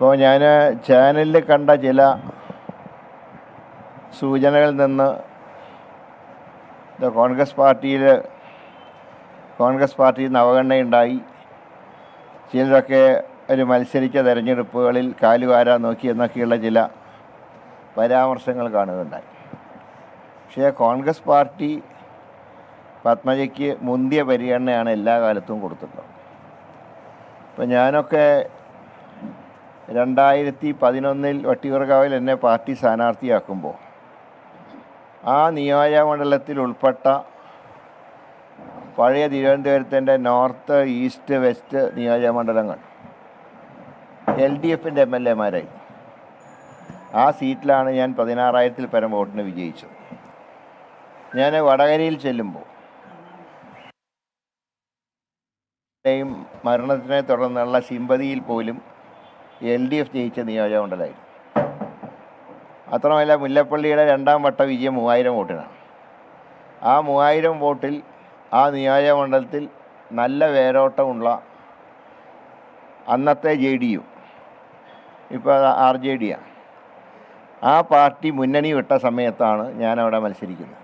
ഇപ്പോൾ ഞാൻ ചാനലിൽ കണ്ട ചില സൂചനകളിൽ നിന്ന് കോൺഗ്രസ് പാർട്ടിയിൽ കോൺഗ്രസ് പാർട്ടിയിൽ നിന്ന് അവഗണനയുണ്ടായി. ചിലരൊക്കെ ഒരു മത്സരിച്ച തെരഞ്ഞെടുപ്പുകളിൽ കാലുവാരാ നോക്കി എന്നൊക്കെയുള്ള ചില പരാമർശങ്ങൾ കാണുകയുണ്ടായി പക്ഷേ കോൺഗ്രസ് പാർട്ടി പത്മജയ്ക്ക് മുന്തിയ പരിഗണനയാണ് എല്ലാ കാലത്തും കൊടുത്തിട്ടുള്ളത്. ഇപ്പം ഞാനൊക്കെ രണ്ടായിരത്തി പതിനൊന്നിൽ വട്ടിയൂർക്കാവിൽ എന്നെ പാർട്ടി സ്ഥാനാർത്ഥിയാക്കുമ്പോൾ ആ നിയോജകമണ്ഡലത്തിൽ ഉൾപ്പെട്ട പഴയ തിരുവനന്തപുരത്തിന്റെ നോർത്ത് ഈസ്റ്റ് വെസ്റ്റ് നിയോജകമണ്ഡലങ്ങൾ എൽ ഡി എഫിന്റെ എം എൽ എമാരായി. ആ സീറ്റിലാണ് ഞാൻ പതിനാറായിരത്തിൽ പരം വോട്ടിന് വിജയിച്ചത്. ഞാൻ വടകരയിൽ ചെല്ലുമ്പോൾ മരണത്തിനെ തുടർന്നുള്ള സിമ്പതിയിൽ പോലും എൽ ഡി എഫ് ജയിച്ച നിയോജകമണ്ഡലമായിരുന്നു അത്രമല്ല മുല്ലപ്പള്ളിയുടെ രണ്ടാം വട്ട വിജയം മൂവായിരം വോട്ടിനാണ്. ആ മൂവായിരം വോട്ടിൽ ആ നിയോജകമണ്ഡലത്തിൽ നല്ല വേരോട്ടമുള്ള അന്നത്തെ ജെ ഡി യു ഇപ്പോൾ ആർ ജെ ഡിയാണ് ആ. പാർട്ടി മുന്നണി വിട്ട സമയത്താണ് ഞാനവിടെ മത്സരിക്കുന്നത്.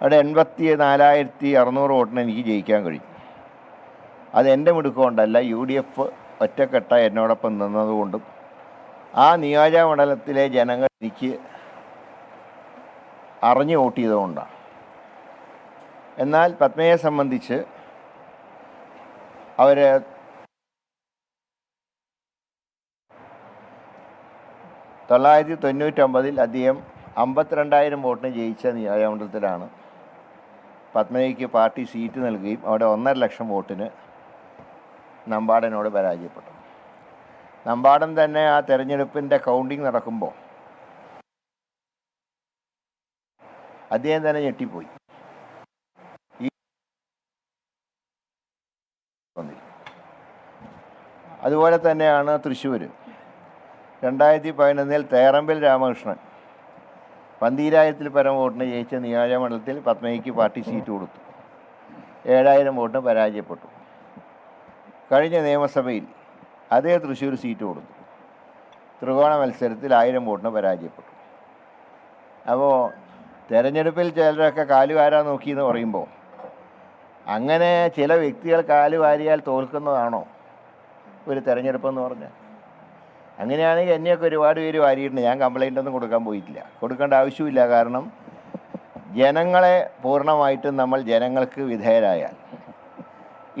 അവിടെ എൺപത്തി നാലായിരത്തി അറുന്നൂറ് വോട്ടിന് എനിക്ക് ജയിക്കാൻ കഴിയും അത് എന്റെ മിടുക്കൊണ്ടല്ല യു ഡി എഫ് ഒറ്റക്കെട്ട എന്നോടൊപ്പം നിന്നതുകൊണ്ടും ആ നിയോജകമണ്ഡലത്തിലെ ജനങ്ങൾ എനിക്ക് അറിഞ്ഞു വോട്ട് ചെയ്തുകൊണ്ടാണ് എന്നാൽ പത്മയെ സംബന്ധിച്ച് അവർ തൊള്ളായിരത്തി തൊണ്ണൂറ്റൊമ്പതിൽ അദ്ദേഹം അമ്പത്തിരണ്ടായിരം വോട്ടിന് ജയിച്ച നിയോജകമണ്ഡലത്തിലാണ് പത്മജയ്ക്ക് പാർട്ടി സീറ്റ് നൽകുകയും അവിടെ ഒന്നര ലക്ഷം വോട്ടിന് നമ്പാടനോട് പരാജയപ്പെട്ടു. നമ്പാടൻ തന്നെ ആ തെരഞ്ഞെടുപ്പിന്റെ കൗണ്ടിങ് നടക്കുമ്പോൾ അദ്ദേഹം തന്നെ ഞെട്ടിപ്പോയി. അതുപോലെ തന്നെയാണ് തൃശ്ശൂർ രണ്ടായിരത്തി പതിനൊന്നിൽ തേറമ്പിൽ രാമകൃഷ്ണൻ പന്തീരായിരത്തിൽ പരം വോട്ടിന് ജയിച്ച നിയോജകമണ്ഡലത്തിൽ പത്മയ്ക്ക് പാർട്ടി സീറ്റ് കൊടുത്തു. ഏഴായിരം വോട്ടിന് പരാജയപ്പെട്ടു. കഴിഞ്ഞ നിയമസഭയിൽ അതേ തൃശ്ശൂർ സീറ്റ് കൊടുത്തു. ത്രികോണ മത്സരത്തിൽ ആയിരം വോട്ടിന് പരാജയപ്പെട്ടു. അപ്പോൾ തെരഞ്ഞെടുപ്പിൽ ചിലരൊക്കെ കാലുവാരാ നോക്കി എന്ന് പറയുമ്പോൾ അങ്ങനെ ചില വ്യക്തികൾ കാലുവാരിയാൽ തോൽക്കുന്നതാണോ ഒരു തെരഞ്ഞെടുപ്പെന്ന് പറഞ്ഞാൽ? അങ്ങനെയാണെങ്കിൽ എന്നെയൊക്കെ ഒരുപാട് പേര് വാരിയിട്ടുണ്ട്. ഞാൻ കംപ്ലൈന്റ് ഒന്നും കൊടുക്കാൻ പോയിട്ടില്ല. കൊടുക്കേണ്ട ആവശ്യമില്ല. കാരണം ജനങ്ങളെ പൂർണമായിട്ടും നമ്മൾ ജനങ്ങൾക്ക് വിധേയരായാൽ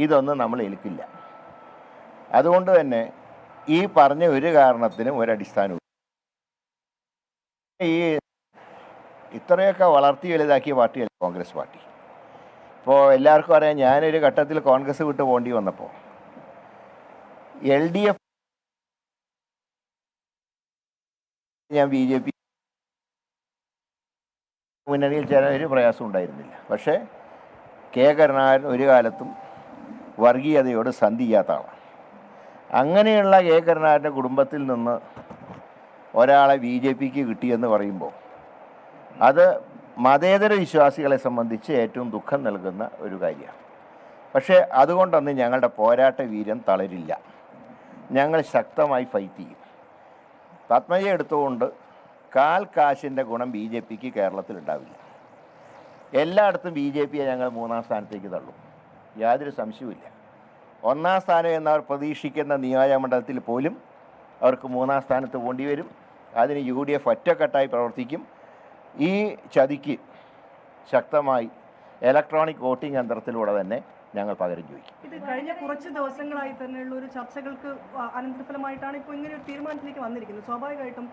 ഇതൊന്നും നമ്മൾ ഏൽക്കില്ല. അതുകൊണ്ട് തന്നെ ഈ പറഞ്ഞ ഒരു കാരണത്തിനും ഒരടിസ്ഥാനവും ഈ ഇത്രയൊക്കെ വളർത്തി വലുതാക്കിയ പാർട്ടിയല്ല കോൺഗ്രസ് പാർട്ടി. ഇപ്പോൾ എല്ലാവർക്കും അറിയാം ഞാനൊരു ഘട്ടത്തിൽ കോൺഗ്രസ് വിട്ട് പോണ്ടി വന്നപ്പോൾ എൽ ഡി എഫ് ഞാൻ ബി ജെ പി മുന്നണിയിൽ ചേരാൻ ഒരു പ്രയാസം ഉണ്ടായിരുന്നില്ല. പക്ഷേ കെ കരുണാകരൻ ഒരു കാലത്തും വർഗീയതയോട് സന്ധി അങ്ങനെയുള്ള കെ കരുണാകരന്റെ കുടുംബത്തിൽ നിന്ന് ഒരാളെ ബി ജെ പിക്ക് കിട്ടിയെന്ന് പറയുമ്പോൾ അത് മതേതര വിശ്വാസികളെ സംബന്ധിച്ച് ഏറ്റവും ദുഃഖം നൽകുന്ന ഒരു കാര്യമാണ്. പക്ഷേ അതുകൊണ്ടൊന്നും ഞങ്ങളുടെ പോരാട്ട വീര്യം തളരില്ല. ഞങ്ങൾ ശക്തമായി ഫൈറ്റ് ചെയ്യും. പത്മജ എടുത്തുകൊണ്ട് കാൽ കാശിന്റെ ഗുണം ബി ജെ പിക്ക് കേരളത്തിലുണ്ടാവില്ല എല്ലായിടത്തും ബി ജെ പിയെ ഞങ്ങൾ മൂന്നാം സ്ഥാനത്തേക്ക് തള്ളും. യാതൊരു സംശയവുമില്ല. ഒന്നാം സ്ഥാനം എന്നവർ പ്രതീക്ഷിക്കുന്ന നിയോജകമണ്ഡലത്തിൽ പോലും അവർക്ക് മൂന്നാം സ്ഥാനത്ത് പോണ്ടി വരും. അതിന് യു ഡി എഫ് ഒറ്റക്കെട്ടായി പ്രവർത്തിക്കും. ഈ ചതിക്ക് ശക്തമായി ഇലക്ട്രോണിക് വോട്ടിംഗ് യന്ത്രത്തിലൂടെ തന്നെ ഞങ്ങൾ പകരം ചോദിക്കും. ഇത് കഴിഞ്ഞ കുറച്ച് ദിവസങ്ങളായി തന്നെയുള്ള ഒരു ചർച്ചകൾക്ക് അനന്തരഫലമായിട്ടാണ് ഇപ്പോൾ ഇങ്ങനെ ഒരു തീരുമാനത്തിലേക്ക് വന്നിരിക്കുന്നത്. സ്വാഭാവികമായിട്ടും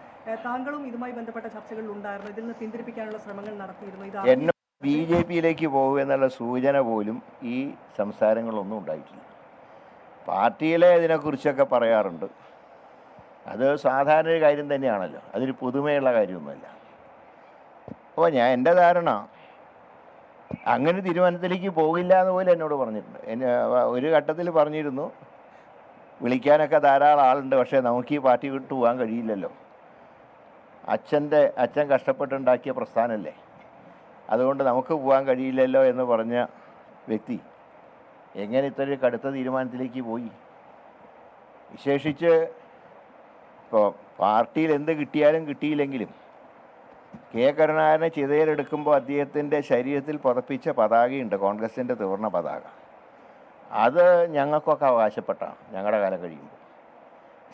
താങ്കളും ഇതുമായി ബന്ധപ്പെട്ട ചർച്ചകളിൽ ഉണ്ടായിരുന്നു. ഇതിൽ നിന്ന് പിന്തിരിപ്പിക്കാനുള്ള ശ്രമങ്ങൾ നടത്തിയിരുന്നു. ഇത് ബി ജെ പിയിലേക്ക് പോകുക എന്നുള്ള സൂചന പോലും ഈ സംസാരങ്ങളൊന്നും ഉണ്ടായിട്ടില്ല. പാർട്ടിയിലെ ഇതിനെക്കുറിച്ചൊക്കെ പറയാറുണ്ട്. അത് സാധാരണ ഒരു കാര്യം തന്നെയാണല്ലോ. അതൊരു പുതുമയുള്ള കാര്യമൊന്നുമല്ല. അപ്പോൾ ഞാൻ എന്റെ ധാരണ അങ്ങനെ തീരുമാനത്തിലേക്ക് പോകില്ല എന്ന് പോലും എന്നോട് പറഞ്ഞിട്ടുണ്ട്. എന്നെ ഒരു ഘട്ടത്തിൽ പറഞ്ഞിരുന്നു വിളിക്കാനൊക്കെ ധാരാളം ആളുണ്ട് പക്ഷേ നമുക്ക് ഈ പാർട്ടി വിട്ടു പോകാൻ കഴിയില്ലല്ലോ. അച്ഛന്റെ അച്ഛൻ കഷ്ടപ്പെട്ടുണ്ടാക്കിയ പ്രസ്ഥാനമല്ലേ? അതുകൊണ്ട് നമുക്ക് പോകാൻ കഴിയില്ലല്ലോ എന്ന് പറഞ്ഞ വ്യക്തി എങ്ങനെ ഇത്രയും കടുത്ത തീരുമാനത്തിലേക്ക് പോയി? വിശേഷിച്ച് ഇപ്പോൾ പാർട്ടിയിൽ എന്ത് കിട്ടിയാലും കിട്ടിയില്ലെങ്കിലും കെ കരുണാകരനെ ചിതയിലെടുക്കുമ്പോൾ അദ്ദേഹത്തിന്റെ ശരീരത്തിൽ പുതപ്പിച്ച പതാകയുണ്ട് കോൺഗ്രസിന്റെ തീർന്ന പതാക. അത് ഞങ്ങൾക്കൊക്കെ അവകാശപ്പെട്ടാണ് ഞങ്ങളുടെ കാലം കഴിയുമ്പോൾ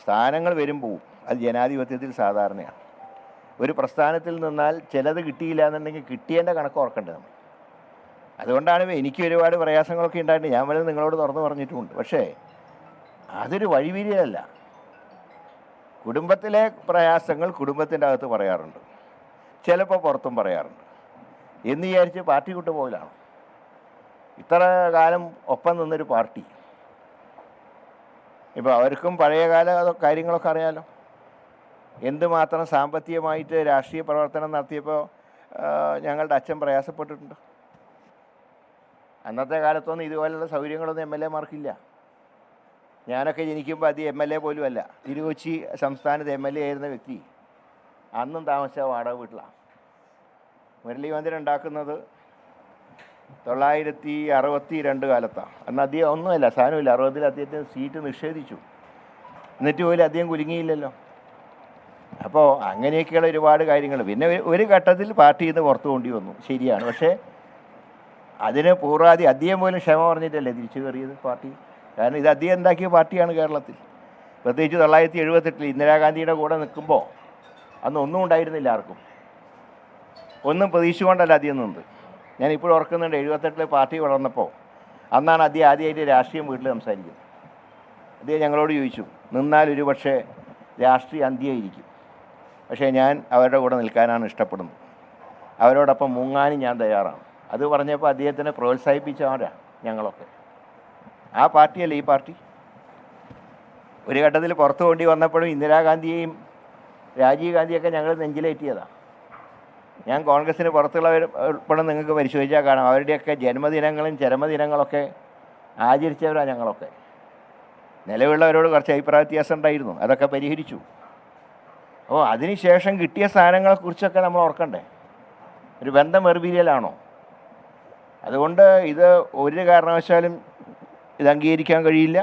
സ്ഥാനങ്ങൾ വരും പോവും അത് ജനാധിപത്യത്തിൽ സാധാരണയാണ്. ഒരു പ്രസ്ഥാനത്തിൽ നിന്നാൽ ചിലത് കിട്ടിയില്ല എന്നുണ്ടെങ്കിൽ കിട്ടിയതിന്റെ കണക്ക് ഓർക്കേണ്ടത് നമ്മൾ അതുകൊണ്ടാണ് എനിക്ക് ഒരുപാട് പ്രയാസങ്ങളൊക്കെ ഉണ്ടായിട്ട് ഞാൻ വല്ലതും നിങ്ങളോട് തുറന്നു പറഞ്ഞിട്ടുമുണ്ട് പക്ഷേ അതൊരു വഴിവിരിയല്ല കുടുംബത്തിലെ പ്രയാസങ്ങൾ കുടുംബത്തിന്റെ അകത്ത് പറയാറുണ്ട്. ചിലപ്പോൾ പുറത്തും പറയാറുണ്ട്. എന്ന് വിചാരിച്ച് പാർട്ടി കൂട്ട് പോകലാണ് ഇത്ര കാലം ഒപ്പം നിന്നൊരു പാർട്ടി. ഇപ്പോൾ അവർക്കും പഴയകാല കാര്യങ്ങളൊക്കെ അറിയാലോ. എന്തുമാത്രം സാമ്പത്തികമായിട്ട് രാഷ്ട്രീയ പ്രവർത്തനം നടത്തിയപ്പോൾ ഞങ്ങളുടെ അച്ഛൻ പ്രയാസപ്പെട്ടിട്ടുണ്ട്. അന്നത്തെ കാലത്തൊന്നും ഇതുപോലെയുള്ള സൗകര്യങ്ങളൊന്നും എം എൽ എമാർക്കില്ല ഞാനൊക്കെ ജനിക്കുമ്പോൾ അത് എം എൽ എ പോലും അല്ല തിരുകൊച്ചി സംസ്ഥാനത്ത് എം എൽ എ ആയിരുന്ന വ്യക്തി. അന്നും താമസിച്ച വാടക വീട്ടിലാണ് മുരളി മന്ദിരം ഉണ്ടാക്കുന്നത് തൊള്ളായിരത്തി അറുപത്തി രണ്ട് കാലത്താണ് അന്ന് അധികം ഒന്നുമല്ല സാധനമില്ല അറുപതിൽ അദ്ദേഹത്തിന് സീറ്റ് നിഷേധിച്ചു. എന്നിട്ട് പോലും അദ്ദേഹം കുലുങ്ങിയില്ലല്ലോ. അപ്പോൾ അങ്ങനെയൊക്കെയുള്ള ഒരുപാട് കാര്യങ്ങൾ പിന്നെ ഒരു- ഒരു ഘട്ടത്തിൽ പാർട്ടിയിൽ നിന്ന് പുറത്തു കൊണ്ടി വന്നു ശരിയാണ്. പക്ഷേ അതിന് പൂർവാധി അദ്ദേഹം പോലും ക്ഷമ പറഞ്ഞിട്ടല്ലേ തിരിച്ചു കയറിയത് പാർട്ടി? കാരണം ഇത് അദ്ദേഹം ഉണ്ടാക്കിയ പാർട്ടിയാണ് കേരളത്തിൽ. പ്രത്യേകിച്ച് തൊള്ളായിരത്തി എഴുപത്തെട്ടിൽ ഇന്ദിരാഗാന്ധിയുടെ കൂടെ നിൽക്കുമ്പോൾ അന്ന് ഒന്നും ഉണ്ടായിരുന്നില്ല ആർക്കും. ഒന്നും പ്രതീക്ഷിച്ചുകൊണ്ടല്ല അദ്ദേഹം നിന്നത്. ഞാൻ ഇപ്പോഴും ഓർക്കുന്നുണ്ട് എഴുപത്തെട്ടിൽ പാർട്ടി വളർന്നപ്പോൾ അന്നാണ് അദ്ദേഹം ആദ്യമായിട്ട് രാഷ്ട്രീയം വീട്ടിൽ സംസാരിക്കുന്നത്. അദ്ദേഹം ഞങ്ങളോട് ചോദിച്ചു നിന്നാൽ ഒരു പക്ഷേ രാഷ്ട്രീയ അന്ത്യമായിരിക്കും. പക്ഷേ ഞാൻ അവരുടെ കൂടെ നിൽക്കാനാണ് ഇഷ്ടപ്പെടുന്നത്. അവരോടൊപ്പം മുങ്ങാനും ഞാൻ തയ്യാറാണ്. അത് പറഞ്ഞപ്പോൾ അദ്ദേഹത്തിനെ പ്രോത്സാഹിപ്പിച്ചവരാ ഞങ്ങളൊക്കെ. ആ പാർട്ടിയല്ല ഈ പാർട്ടി? ഒരു ഘട്ടത്തിൽ പുറത്തു കൊണ്ടി വന്നപ്പോഴും ഇന്ദിരാഗാന്ധിയെയും രാജീവ് ഗാന്ധിയൊക്കെ ഞങ്ങൾ നെഞ്ചിലേറ്റിയതാണ് ഞാൻ കോൺഗ്രസ്സിന് പുറത്തുള്ളവർ ഉൾപ്പെടെ നിങ്ങൾക്ക് പരിശോധിച്ചാൽ കാണാം. അവരുടെയൊക്കെ ജന്മദിനങ്ങളും ചരമദിനങ്ങളൊക്കെ ആചരിച്ചവരാണ് ഞങ്ങളൊക്കെ. നിലവിലുള്ളവരോട് കുറച്ച് അഭിപ്രായ വ്യത്യാസം ഉണ്ടായിരുന്നു. അതൊക്കെ പരിഹരിച്ചു. അപ്പോൾ അതിനുശേഷം കിട്ടിയ സ്ഥാനങ്ങളെക്കുറിച്ചൊക്കെ നമ്മൾ ഓർക്കണ്ടേ? ഒരു ബന്ധം വെറുപിരിയലാണോ? അതുകൊണ്ട് ഇത് ഒരു കാരണവശാലും ഇത് അംഗീകരിക്കാൻ കഴിയില്ല.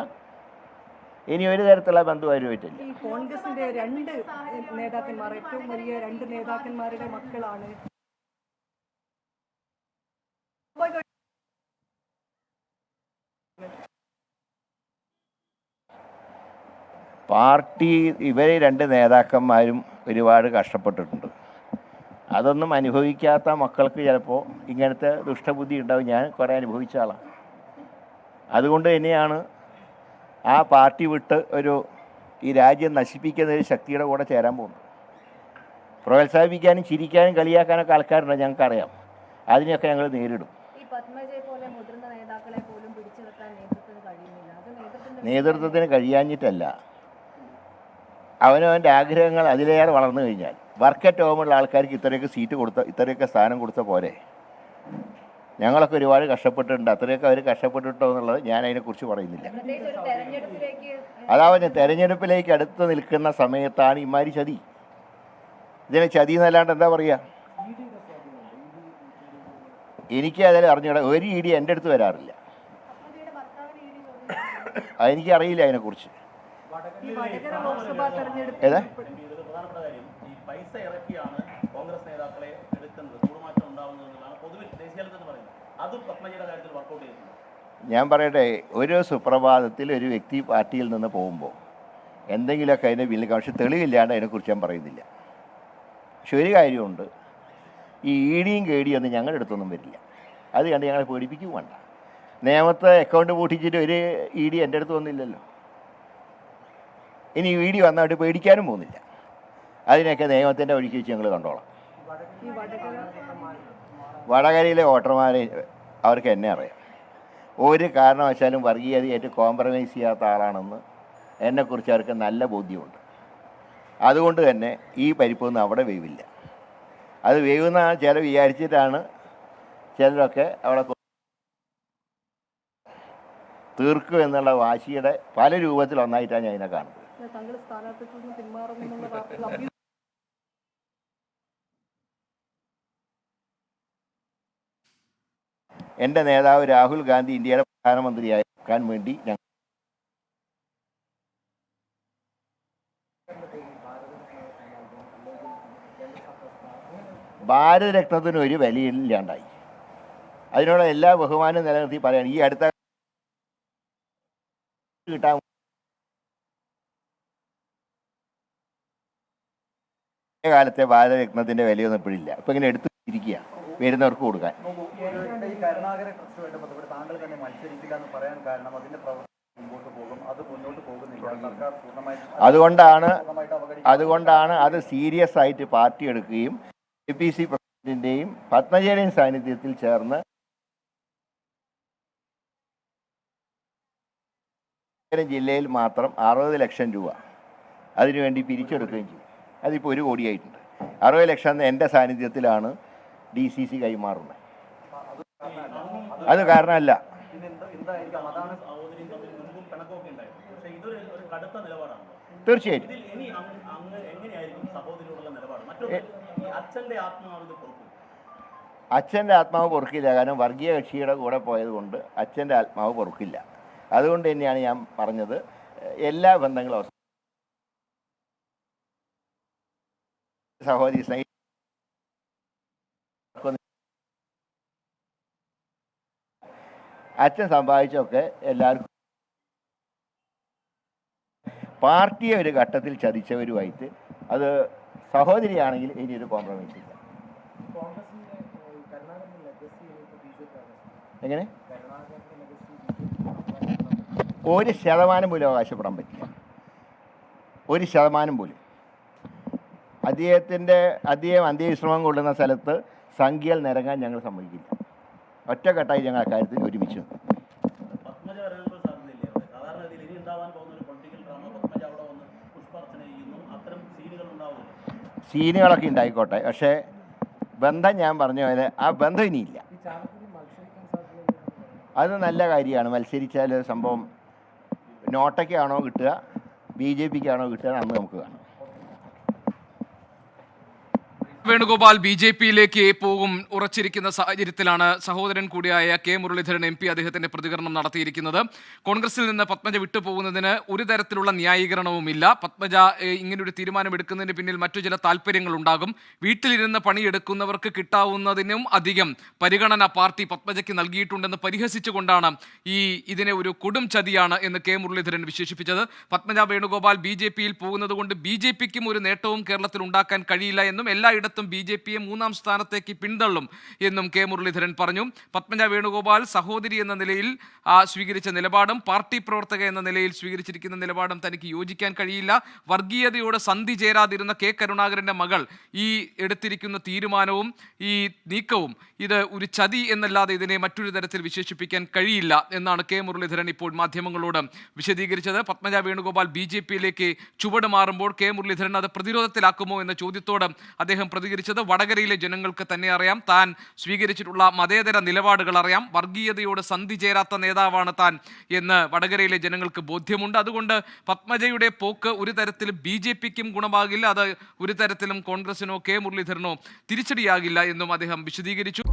ഇനി ഒരു തരത്തിലുള്ള ബന്ധുവാരും ഈ കോൺഗ്രസിന്റെ രണ്ട് നേതാക്കന്മാർ ഏറ്റവും വലിയ രണ്ട് നേതാക്കന്മാരുടെ മക്കളാണ്. പാർട്ടി ഇവരെ രണ്ട് നേതാക്കന്മാരും ഒരുപാട് കഷ്ടപ്പെട്ടിട്ടുണ്ട്. അതൊന്നും അനുഭവിക്കാത്ത മക്കൾക്ക് ചിലപ്പോൾ ഇങ്ങനത്തെ ദുഷ്ടബുദ്ധി ഉണ്ടാവും. ഞാൻ കുറേ അനുഭവിച്ച ആളാണ് അതുകൊണ്ട് തന്നെയാണ് ആ പാർട്ടി വിട്ട് ഒരു ഈ രാജ്യം നശിപ്പിക്കുന്ന ഒരു ശക്തിയുടെ കൂടെ ചേരാൻ പോകുന്നത്. പ്രോത്സാഹിപ്പിക്കാനും ചിരിക്കാനും കളിയാക്കാനൊക്കെ ആൾക്കാരുണ്ട് ഞങ്ങൾക്കറിയാം. അതിനെയൊക്കെ ഞങ്ങൾ നേരിടും. നേതൃത്വത്തിന് കഴിയാഞ്ഞിട്ടല്ല. അവനവന്റെ ആഗ്രഹങ്ങൾ അതിലേറെ വളർന്നു കഴിഞ്ഞാൽ. വർക്കറ്റ് ഹോമുള്ള ആൾക്കാർക്ക് ഇത്രയൊക്കെ സീറ്റ് കൊടുത്ത ഇത്രയൊക്കെ സ്ഥാനം കൊടുത്ത പോരെ. ഞങ്ങളൊക്കെ ഒരുപാട് കഷ്ടപ്പെട്ടിട്ടുണ്ട്. അത്രയൊക്കെ അവർ കഷ്ടപ്പെട്ടിട്ടോ എന്നുള്ളത് ഞാൻ അതിനെക്കുറിച്ച് പറയുന്നില്ല. അതാവുന്ന ഒരു തെരഞ്ഞെടുപ്പിലേക്ക് അതാവന് തെരഞ്ഞെടുപ്പിലേക്ക് അടുത്ത് നിൽക്കുന്ന സമയത്താണ് ഇമാരി ചതി. ഇതിനെ ചതി എന്നല്ലാണ്ട് എന്താ പറയുക എനിക്ക് അതിൽ അറിഞ്ഞൂടാ. ഒരു ഇടി എന്റെ അടുത്ത് വരാറില്ല. ഇ ഡി അറിയില്ല അതിനെക്കുറിച്ച് ഈ വടകര ലോക്സഭാ തെരഞ്ഞെടുപ്പ് ഏതാ? പൈസ ഇറക്കിയാണ് കോൺഗ്രസ് നേതാക്കളെ എടുക്കുന്നത്. കൂടുമാറ്റം എന്നുള്ളതാണ് പൊതുവിൽ ദേശീയതലത്തിൽ പറയുന്നത്. അതും പത്മജിയുടെ കാര്യത്തിൽ വർക്കൗട്ട് ചെയ്യുന്നു. ഞാൻ പറയട്ടെ ഒരു സുപ്രഭാതത്തിൽ ഒരു വ്യക്തി പാർട്ടിയിൽ നിന്ന് പോകുമ്പോൾ എന്തെങ്കിലുമൊക്കെ അതിന്റെ വില. പക്ഷെ തെളിവില്ലാണ്ട് അതിനെക്കുറിച്ച് ഞാൻ പറയുന്നില്ല. പക്ഷെ ഒരു കാര്യമുണ്ട് ഈ ഇടിയും കേടിയും ഒന്നും ഞങ്ങളുടെ അടുത്തൊന്നും വരില്ല. അത് കണ്ട് ഞങ്ങളെ പേടിപ്പിക്കും വേണ്ട. നിയമത്തെ അക്കൗണ്ട് പൂട്ടിച്ചിട്ട് ഒരു ഇ ഡി എന്റെ അടുത്ത് വന്നില്ലല്ലോ. ഇനി ഇ ഡി വന്നവിടെ പേടിക്കാനും പോകുന്നില്ല. അതിനൊക്കെ നിയമത്തിന്റെ ഒഴുക്കി വെച്ച് ഞങ്ങൾ കണ്ടോളാം. വടകരയിലെ വോട്ടർമാരെ അവർക്ക് എന്നെ അറിയാം. ഒരു കാരണവശാലും വർഗീയതയായിട്ട് കോംപ്രമൈസ് ചെയ്യാത്ത ആളാണെന്ന് എന്നെക്കുറിച്ച് അവർക്ക് നല്ല ബോധ്യമുണ്ട്. അതുകൊണ്ട് തന്നെ ഈ പരിപ്പൊന്നും അവിടെ വേവില്ല. അത് വേവുന്ന ചില വിചാരിച്ചിട്ടാണ് ചിലരൊക്കെ അവിടെ തീർക്കും എന്നുള്ള വാശിയുടെ പല രൂപത്തിൽ ഒന്നായിട്ടാണ് ഞാൻ ഇതിനെ കാണുന്നത്. എന്റെ നേതാവ് രാഹുൽ ഗാന്ധി ഇന്ത്യയുടെ പ്രധാനമന്ത്രിയാക്കാൻ വേണ്ടി ഞങ്ങൾ ഭാരതരത്നത്തിന് ഒരു വിലയില്ലാണ്ടായി അതിനുള്ള എല്ലാ ബഹുമാനവും നിലനിർത്തി പറയാണ് ഈ അടുത്ത കിട്ടാൻ കാലത്തെ ഭാരതരത്നത്തിന്റെ വിലയൊന്നും ഇപ്പോഴില്ല. ഇപ്പൊ ഇങ്ങനെ എടുത്തു ഇരിക്കുക വരുന്നവർക്ക് കൊടുക്കാൻ. അതുകൊണ്ടാണ് അതുകൊണ്ടാണ് അത് സീരിയസ് ആയിട്ട് പാർട്ടി എടുക്കുകയും എ പി സി പ്രസിഡന്റിന്റെയും പത്മജയുടെയും സാന്നിധ്യത്തിൽ ചേർന്ന് ജില്ലയിൽ മാത്രം അറുപത് ലക്ഷം രൂപ അതിനുവേണ്ടി പിരിച്ചെടുക്കുകയും ചെയ്യും അതിപ്പോൾ ഒരു കോടിയായിട്ടുണ്ട്. അറുപത് ലക്ഷം എന്റെ സാന്നിധ്യത്തിലാണ് ഡി സി സി കൈമാറുന്നത് അത് കാരണമല്ല. തീർച്ചയായിട്ടും. അച്ഛന്റെ ആത്മാവ് പൊറുക്കില്ല. കാരണം വർഗീയ കക്ഷിയുടെ കൂടെ പോയതുകൊണ്ട് അച്ഛന്റെ ആത്മാവ് പൊറുക്കില്ല. അതുകൊണ്ട് തന്നെയാണ് ഞാൻ പറഞ്ഞത്. എല്ലാ ബന്ധങ്ങളും സഹോദരി സ്നേഹി അച്ഛൻ സമ്പാദിച്ചൊക്കെ എല്ലാവർക്കും. പാർട്ടിയെ ഒരു ഘട്ടത്തിൽ ചതിച്ചവരുമായിട്ട് അത് സഹോദരിയാണെങ്കിൽ ഇനി ഒരു കോംപ്രമൈസ് ഇല്ല. എങ്ങനെ? ഒരു ശതമാനം പോലും അവകാശപ്പെടാൻ പറ്റില്ല. ഒരു ശതമാനം പോലും. അദ്ദേഹത്തിന്റെ അദ്ദേഹം അന്ത്യവിശ്രമം കൊള്ളുന്ന സ്ഥലത്ത് സംഖ്യകൾ നിരങ്ങാൻ ഞങ്ങൾ സമ്മതിക്കില്ല. ഒറ്റക്കെട്ടായി ഞങ്ങൾ അക്കാര്യത്തിൽ ഒരുമിച്ച്. സീനുകളൊക്കെ ഉണ്ടായിക്കോട്ടെ. പക്ഷേ ബന്ധം ഞാൻ പറഞ്ഞ പോലെ ആ ബന്ധം ഇനിയില്ല. അത് നല്ല കാര്യമാണ്. മത്സരിച്ചാൽ സംഭവം നോട്ടയ്ക്കാണോ കിട്ടുക ബി ജെ പിക്കാണോ കിട്ടുക അന്ന് നമുക്ക് കാണാം. വേണുഗോപാൽ ബി ജെ പിയിലേക്ക് പോകും ഉറച്ചിരിക്കുന്ന സാഹചര്യത്തിലാണ് സഹോദരൻ കൂടിയായ കെ മുരളീധരൻ എം പി അദ്ദേഹത്തിന്റെ പ്രതികരണം നടത്തിയിരിക്കുന്നത്. കോൺഗ്രസിൽ നിന്ന് പത്മജ വിട്ടുപോകുന്നതിന് ഒരു തരത്തിലുള്ള ന്യായീകരണവുമില്ല. പത്മജ ഇങ്ങനൊരു തീരുമാനം തീരുമാനമെടുക്കുന്നതിന് പിന്നിൽ മറ്റു ചില താല്പര്യങ്ങൾ ഉണ്ടാകും വീട്ടിലിരുന്ന് പണിയെടുക്കുന്നവർക്ക് കിട്ടാവുന്നതിനും അധികം പരിഗണന പാർട്ടി പത്മജയ്ക്ക് നൽകിയിട്ടുണ്ടെന്ന് പരിഹസിച്ചുകൊണ്ടാണ് ഈ ഇതിനെ ഒരു കൊടും ചതിയാണ് എന്ന് കെ മുരളീധരൻ വിശേഷിപ്പിച്ചത്. പത്മജ വേണുഗോപാൽ ബി ജെ പിയിൽ ബി ജെ പിക്കും ഒരു നേട്ടവും കേരളത്തിൽ ഉണ്ടാക്കാൻ കഴിയില്ല എന്നും എല്ലായിടത്തും ബി ജെ പിയെ മൂന്നാം സ്ഥാനത്തേക്ക് പിന്തള്ളും എന്നും കെ മുരളീധരൻ പറഞ്ഞു. പത്മജ വേണുഗോപാൽ സഹോദരി എന്ന നിലയിൽ സ്വീകരിച്ച നിലപാടും പാർട്ടി പ്രവർത്തക എന്ന നിലയിൽ സ്വീകരിച്ചിരിക്കുന്ന നിലപാടും തനിക്ക് യോജിക്കാൻ കഴിയില്ല. വർഗീയതയോട് സന്ധി ചേരാതിരുന്ന കെ കരുണാകരന്റെ മകൾ ഈ എടുത്തിരിക്കുന്ന തീരുമാനവും ഈ നീക്കവും ഇത് ഒരു ചതി എന്നല്ലാതെ ഇതിനെ മറ്റൊരു തരത്തിൽ വിശേഷിപ്പിക്കാൻ കഴിയില്ല എന്നാണ് കെ മുരളീധരൻ ഇപ്പോൾ മാധ്യമങ്ങളോട് വിശദീകരിച്ചത്. പത്മജ വേണുഗോപാൽ ബി ജെ പിയിലേക്ക് ചുവട് മാറുമ്പോൾ കെ മുരളീധരൻ അത് പ്രതിരോധത്തിലാക്കുമോ എന്ന ചോദ്യത്തോട് അദ്ദേഹം പ്രതികരിച്ചത് വടകരയിലെ ജനങ്ങൾക്ക് തന്നെ അറിയാം. താൻ സ്വീകരിച്ചിട്ടുള്ള മതേതര നിലപാടുകൾ അറിയാം. വർഗീയതയോട് സന്ധി ചേരാത്ത നേതാവാണ് താൻ എന്ന് വടകരയിലെ ജനങ്ങൾക്ക് ബോധ്യമുണ്ട്. അതുകൊണ്ട് പത്മജയുടെ പോക്ക് ഒരു തരത്തിലും ബി ജെ പിക്കും ഗുണമാകില്ല. അത് ഒരു തരത്തിലും കോൺഗ്രസിനോ കെ മുരളീധരനോ തിരിച്ചടിയാകില്ല എന്നും അദ്ദേഹം വിശദീകരിച്ചു.